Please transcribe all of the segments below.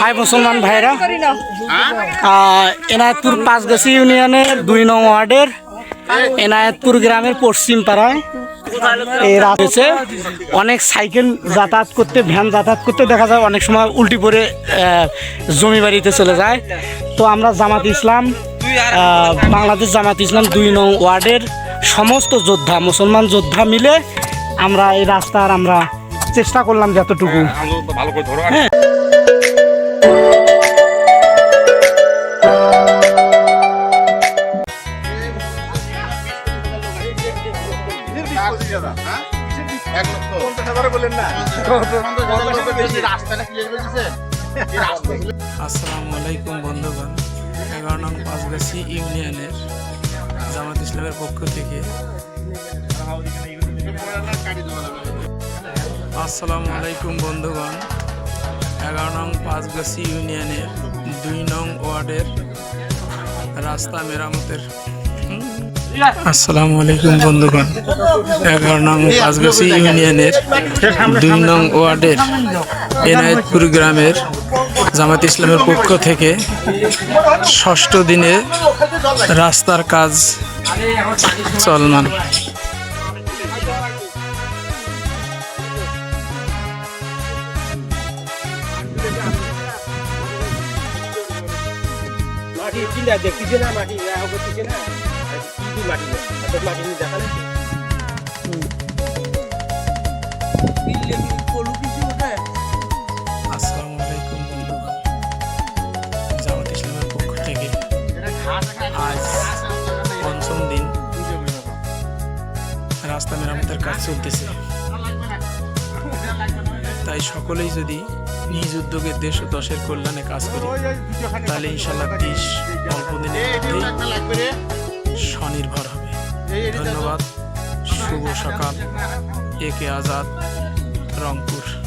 High, মুসলমান ভাইরা। এনায়তপুর পাঁচগাছি ইউনিয়নের দুই নং ওয়ার্ডের এনায়তপুর গ্রামের পশ্চিম পাড়ায় এই রাত হয়েছে। অনেক সাইকেল যাতায়াত করতে, ভ্যান যাতায়াত করতে দেখা যায়, অনেক সময় উল্টি পরে জমি বাড়িতে চলে যায়। তো আমরা জামাত ইসলাম বাংলাদেশ জামাত ইসলাম দুই নং ওয়ার্ডের সমস্ত যোদ্ধা, মুসলমান যোদ্ধা মিলে আমরা এই রাস্তার আমরা চেষ্টা করলাম যতটুকু। ভালো করে ধরো। আসসালামু আলাইকুম বন্ধুগণ। এগারো নং পাঁচগাছি ইউনিয়নের জামাত ইসলামের পক্ষ থেকে আসসালামু আলাইকুম বন্ধুগণ। এগারো নং পাঁচগাছি ইউনিয়নের দুই নং ওয়ার্ডের রাস্তা মেরামতের আসসালামু আলাইকুম বন্ধুগণ। এগারো নং পাঁচগাছি ইউনিয়নের দুই নং ওয়ার্ডের এনায়েতপুর গ্রামের জামাত ইসলামের পক্ষ থেকে ষষ্ঠ দিনে রাস্তার কাজ চলমান। মাটি কিনা দেখতেছে না মাটি রাহ করতেছে না কি মাটি না এত মাটি নিয়ে দেখা যাচ্ছে আসসালামু আলাইকুম বন্ধুগণ জামাত ইসলামের পক্ষ থেকে আজ পঞ্চম দিন রাস্তা মেরামতের কাজ চলতেছে তাই সকলেই যদি নিজ উদ্যোগে দেশ ও দশের কল্যাণে কাজ করি তাহলে ইনশাল্লাহ দেশ অল্প দিনের স্বনির্ভর হবে। ধন্যবাদ। শুভ সকাল। এ কে আজাদ রংপুর।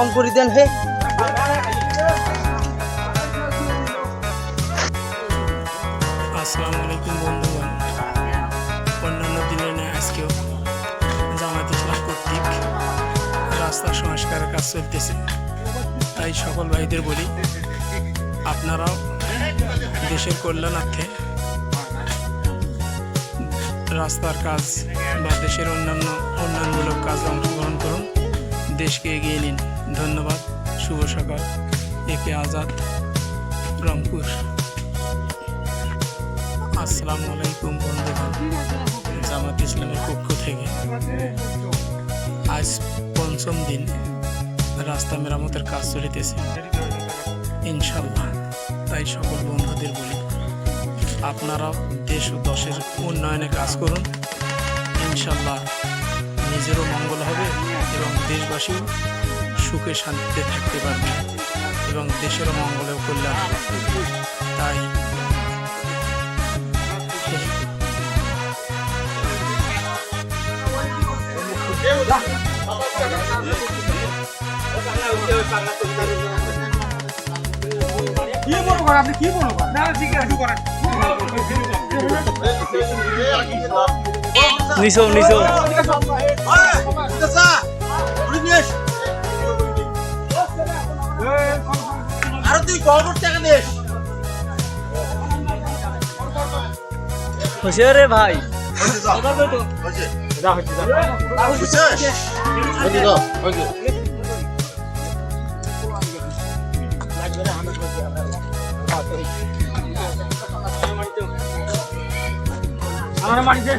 কম করে দেন হে। অন্যান্য আজকেও রাস্তা সংস্কারের কাজ চলতেছে। তাই সকল ভাইদের বলি, আপনারাও দেশের কল্যাণার্থে রাস্তার কাজ বা দেশের অন্যান্য উন্নয়নমূলক কাজে অংশগ্রহণ করুন। দেশকে এগিয়ে নিন। ধন্যবাদ, শুভ সকাল, একে আজাদ, রংপুর। আসসালামু আলাইকুম বন্ধুগণ জামাত ইসলামের পক্ষ থেকে। আজ পঞ্চম দিন, রাস্তা মেরামতের কাজ চলিতেছে। ইনশাল্লাহ তাই সকল বন্ধুদের বলি, আপনারাও দেশ ও দশের উন্নয়নে কাজ করুন। ইনশাল্লাহ নিজেরও মঙ্গল হবে এবং দেশবাসীও সুখে শান্তিতে থাকতে পারবে এবং দেশেরও মঙ্গলেও কল্যাণ তাই কি মনে করেন আপনি কি মনে করেন না ঠিক আছে করেন নিশো নিশো তুই গভর্নমেন্ট টাকা দিস খুশি রে ভাই। আমার। মাটিতে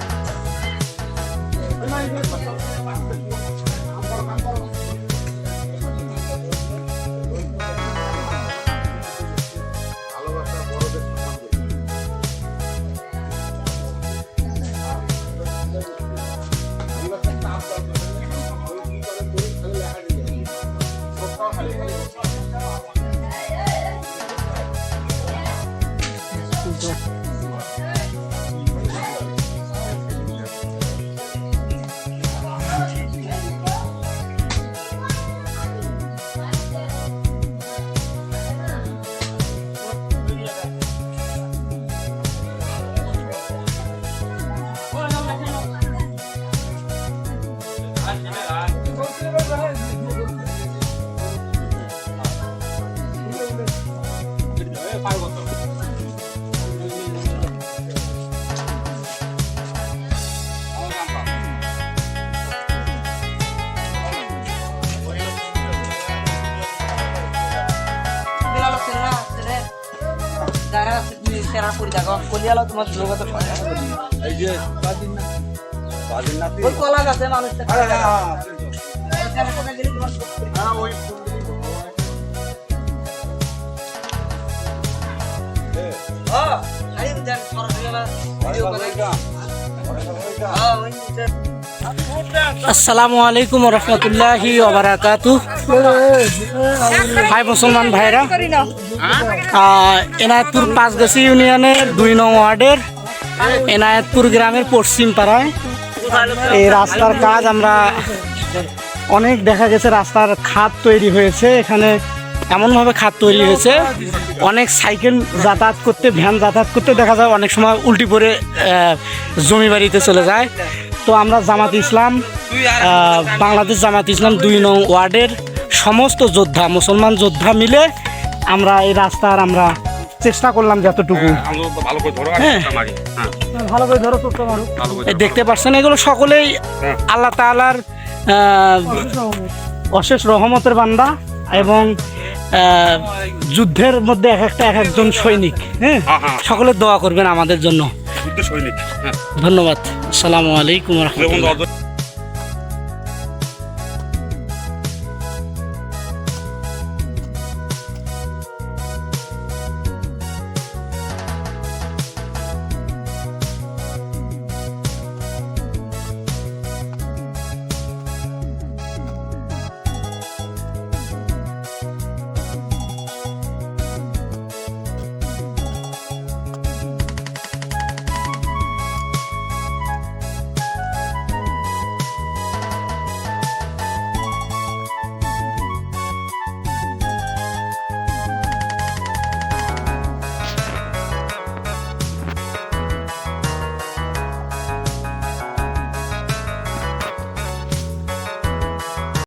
সেরা করে দেখো কলিয়ালো তোমার লোকত এই যে বাদিন না বাদিন না ওই কলা গাছে মানুষটা হ্যাঁ হ্যাঁ পড়বে। হ্যাঁ ওই হ্যাঁ, আরে দেখ, আমার ভিডিও করে। আসসালামু আলাইকুম রহমতুল্লাহি হাই মুসলমান ভাইরা এনায়তপুর পাঁচগাছি ইউনিয়নের দুই নং ওয়ার্ডের এনায়তপুর গ্রামের পশ্চিম পাড়ায় এই রাস্তার কাজ আমরা অনেক দেখা গেছে, রাস্তার খাত তৈরি হয়েছে। এখানে এমনভাবে খাত তৈরি হয়েছে। অনেক সাইকেল যাতায়াত করতে ভ্যান যাতায়াত করতে দেখা যায় অনেক সময় উল্টি পরে জমি বাড়িতে চলে যায়। তো আমরা জামাত ইসলাম বাংলাদেশ জামাত ইসলাম দুই নং ওয়ার্ডের সমস্ত যোদ্ধা মুসলমান যোদ্ধা মিলে আমরা এই রাস্তার আমরা চেষ্টা করলাম যতটুকু। ভালো করে ধরো হ্যাঁ। মারি। হ্যাঁ। ভালো করে ধরো দেখতে পাচ্ছেন এগুলো সকলেই হ্যাঁ। আল্লাহ তাআলার আহ, অশেষ রহমতের বান্দা এবং যুদ্ধের মধ্যে এক একটা এক একজন সৈনিক হ্যাঁ? হ্যাঁ, হ্যাঁ। সকলে দোয়া করবেন আমাদের জন্য। সৈনিক হ্যাঁ। ধন্যবাদ। আসসালামু আলাইকুম রহমতুল্লাহ।